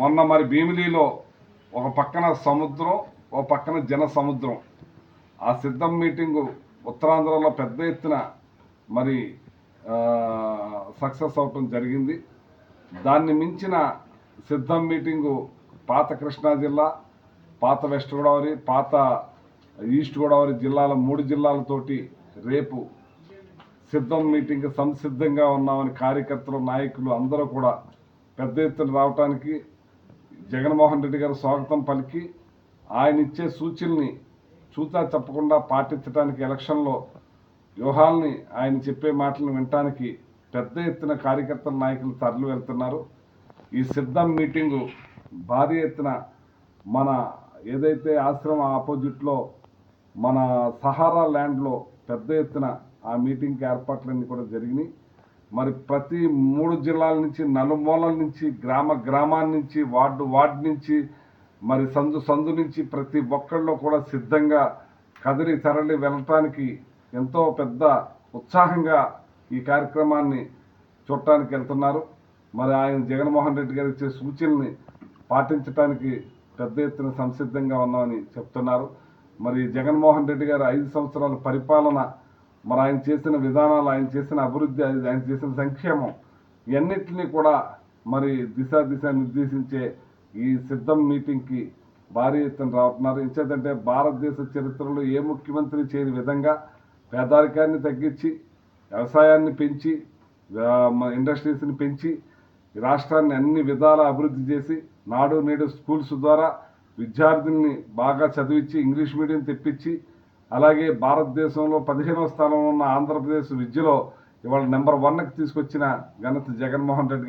మొన్న మరి భీమిలీలో ఒక పక్కన సముద్రం ఒక పక్కన జన సముద్రం ఆ సిద్ధం మీటింగు ఉత్తరాంధ్రలో పెద్ద ఎత్తున మరి సక్సెస్ అవటం జరిగింది. దాన్ని మించిన సిద్ధం మీటింగు పాత కృష్ణా జిల్లా పాత వెస్ట్ గోదావరి పాత ఈస్ట్ గోదావరి జిల్లాల మూడు జిల్లాలతోటి రేపు సిద్ధం మీటింగ్ సంసిద్ధంగా ఉన్నామని కార్యకర్తలు నాయకులు అందరూ కూడా పెద్ద ఎత్తున రావటానికి జగన్మోహన్ రెడ్డి గారు స్వాగతం పలికి ఆయన ఇచ్చే సూచనల్ని చూతా చెప్పకుండా పాటించడానికి ఎలక్షన్లో వ్యూహాల్ని ఆయన చెప్పే మాటలను వినటానికి పెద్ద ఎత్తున కార్యకర్తల నాయకులు తరలి వెళ్తున్నారు. ఈ సిద్ధం మీటింగు భారీ ఎత్తున మన ఏదైతే ఆశ్రమం ఆపోజిట్లో మన సహారా ల్యాండ్లో పెద్ద ఎత్తున ఆ మీటింగ్కి ఏర్పాట్లన్నీ కూడా జరిగినాయి. మరి ప్రతి మూడు జిల్లాల నుంచి నలుమూలల నుంచి గ్రామ గ్రామాల నుంచి వార్డు వార్డు నుంచి మరి సందు సందు నుంచి ప్రతి ఒక్కళ్ళు కూడా సిద్ధంగా కదిలి తరలి వెళ్ళటానికి ఎంతో పెద్ద ఉత్సాహంగా ఈ కార్యక్రమాన్ని చూడటానికి వెళ్తున్నారు. మరి ఆయన జగన్మోహన్ రెడ్డి గారు ఇచ్చే సూచనల్ని పాటించడానికి పెద్ద ఎత్తున సంసిద్ధంగా ఉన్నామని చెప్తున్నారు. మరి జగన్మోహన్ రెడ్డి గారు ఐదు సంవత్సరాల పరిపాలన మరి ఆయన చేసిన విధానాలు ఆయన చేసిన అభివృద్ధి ఆయన ఆయన చేసిన సంక్షేమం ఇవన్నిటినీ కూడా మరి దిశ దిశ నిర్దేశించే ఈ సిద్ధం మీటింగ్కి భారీ ఎత్తున రావుతున్నారు ఎంచేతంటే భారతదేశ చరిత్రలో ఏ ముఖ్యమంత్రి చేయని విధంగా పేదరికాన్ని తగ్గించి వ్యవసాయాన్ని పెంచి మన ఇండస్ట్రీస్ని పెంచి రాష్ట్రాన్ని అన్ని విధాల అభివృద్ధి చేసి నాడు నేడు స్కూల్స్ ద్వారా విద్యార్థుల్ని బాగా చదివించి ఇంగ్లీష్ మీడియం తెప్పించి అలాగే భారతదేశంలో పదిహేనవ స్థానంలో ఉన్న ఆంధ్రప్రదేశ్ విద్యలో ఇవాళ నెంబర్ వన్కి తీసుకొచ్చిన ఘనత జగన్మోహన్ రెడ్డి గారు.